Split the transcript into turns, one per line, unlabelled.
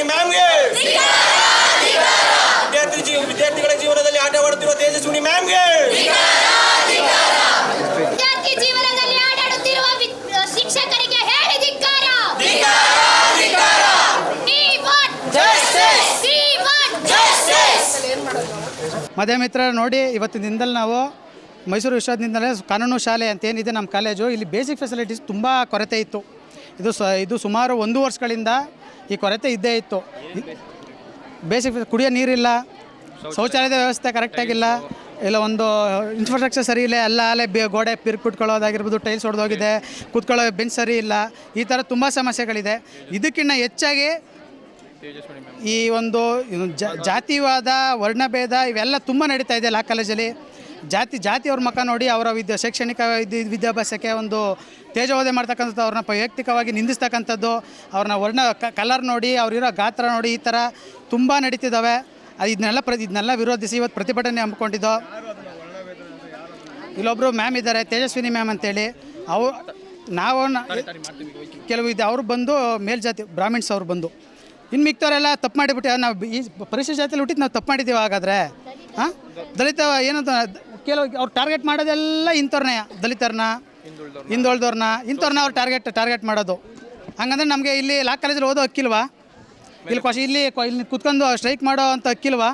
ನಿಮ್ಮ ಮ್ಯಾಮ್ಗೆ? ವಿದ್ಯಾರ್ಥಿ ಜೀವ ವಿದ್ಯಾರ್ಥಿಗಳ ಜೀವನದಲ್ಲಿ ಆಟ ಆಡುತ್ತಿರುವ ತೇಜಸ್ವಿನಿ ಮ್ಯಾಮ್ಗೆ? ಮದುವೆ ಮಿತ್ರ ನೋಡಿ ಇವತ್ತಿನ ದಿನದಲ್ಲಿ ನಾವು ಮೈಸೂರು ವಿಶ್ವದಿಂದಲೇ ಕಾನೂನು ಶಾಲೆ ಅಂತೇನಿದೆ ನಮ್ಮ ಕಾಲೇಜು. ಇಲ್ಲಿ ಬೇಸಿಕ್ ಫೆಸಿಲಿಟೀಸ್ ತುಂಬ ಕೊರತೆ ಇತ್ತು. ಇದು ಸ, ಇದು ಸುಮಾರು ಒಂದು ವರ್ಷಗಳಿಂದ ಈ ಕೊರತೆ ಇದ್ದೇ ಇತ್ತು. ಬೇಸಿಕ್ ಕುಡಿಯೋ ನೀರಿಲ್ಲ, ಶೌಚಾಲಯದ ವ್ಯವಸ್ಥೆ ಕರೆಕ್ಟಾಗಿಲ್ಲ ಇಲ್ಲ ಒಂದು ಇನ್ಫ್ರಾಸ್ಟ್ರಕ್ಚರ್ ಸರಿ ಇಲ್ಲ, ಎಲ್ಲ ಅಲ್ಲೇ ಬೇ, ಗೋಡೆ ಪಿರ್, ಕುಟ್ಕೊಳ್ಳೋದಾಗಿರ್ಬೋದು ಟೈಲ್ಸ್ ಹೊಡೆದೋಗಿದೆ ಕುತ್ಕೊಳ್ಳೋ ಬೆಂಚ್ ಸರಿ ಇಲ್ಲ, ಈ ಥರ ತುಂಬ ಸಮಸ್ಯೆಗಳಿದೆ. ಇದಕ್ಕಿಂತ ಹೆಚ್ಚಾಗಿ ಈ ಒಂದು ಜಾತಿವಾದ, ವರ್ಣಭೇದ ಇವೆಲ್ಲ ತುಂಬ ನಡೀತಾ ಇದೆ ಲಾ ಕಾಲೇಜಲ್ಲಿ. ಜಾತಿ ಜಾತಿಯವ್ರ ಮಕ್ಕ ನೋಡಿ ಅವರ ವಿದ್ಯಾ ಶೈಕ್ಷಣಿಕ ವಿದ್ಯ ವಿದ್ಯಾಭ್ಯಾಸಕ್ಕೆ ಒಂದು ತೇಜೋವಧೆ ಮಾಡ್ತಕ್ಕಂಥದ್ದು ಅವ್ರನ್ನ ವೈಯಕ್ತಿಕವಾಗಿ ನಿಂದಿಸ್ತಕ್ಕಂಥದ್ದು ಅವ್ರನ್ನ ವರ್ಣ ಕಲರ್ ನೋಡಿ ಅವರಿರೋ ಗಾತ್ರ ನೋಡಿ ಈ ಥರ ತುಂಬ ನಡೀತಿದ್ದಾವೆ. ಅದು ಇದನ್ನೆಲ್ಲ ಪ್ರ ಇದನ್ನೆಲ್ಲ ವಿರೋಧಿಸಿ ಇವತ್ತು ಪ್ರತಿಭಟನೆ ಹಮ್ಮಿಕೊಂಡಿದ್ದು. ಇಲ್ಲೊಬ್ಬರು ಮ್ಯಾಮ್ ಇದ್ದಾರೆ ತೇಜಸ್ವಿನಿ ಮ್ಯಾಮ್ ಅಂತೇಳಿ. ಅವು ನಾವು ಕೆಲವು ಇದೆ ಅವರು ಬಂದು ಮೇಲ್ಜಾತಿ ಬ್ರಾಹ್ಮಿಣ್ಸ್ ಅವ್ರು ಬಂದು. ಇನ್ನು ಮಿಕ್ತವರೆಲ್ಲ ತಪ್ಪು ಮಾಡಿಬಿಟ್ಟು ನಾವು ಈ ಪರಿಶಿಷ್ಟ ಜಾತಿಯಲ್ಲಿ ಹುಟ್ಟಿದ್ದು ನಾವು ತಪ್ಪು ಮಾಡಿದ್ದೀವಿ ಹಾಗಾದರೆ. ಹಾಂ? ದಲಿತ ಏನಂತ, ಕೆಲವು ಅವ್ರು ಟಾರ್ಗೆಟ್ ಮಾಡೋದೆಲ್ಲ ಇಂಥವ್ರನ್ನೇ. ದಲಿತರನ್ನ, ಹಿಂದುಳಿದವ್ರನ್ನ. ಇಂಥವ್ರನ್ನ ಅವ್ರು ಟಾರ್ಗೆಟ್ ಟಾರ್ಗೆಟ್ ಮಾಡೋದು. ಹಂಗಂದ್ರೆ ನಮಗೆ ಇಲ್ಲಿ ಲಾ ಕಾಲೇಜಲ್ಲಿ ಓದೋ ಹಕ್ಕಿಲ್ವಾ? ಇಲ್ಲಿ ಕ್ವಶ್ ಇಲ್ಲಿ ಇಲ್ಲಿ ಕುತ್ಕೊಂಡು ಸ್ಟ್ರೈಕ್ ಮಾಡೋ ಅಂತ ಹಕ್ಕಿಲ್ವಾ?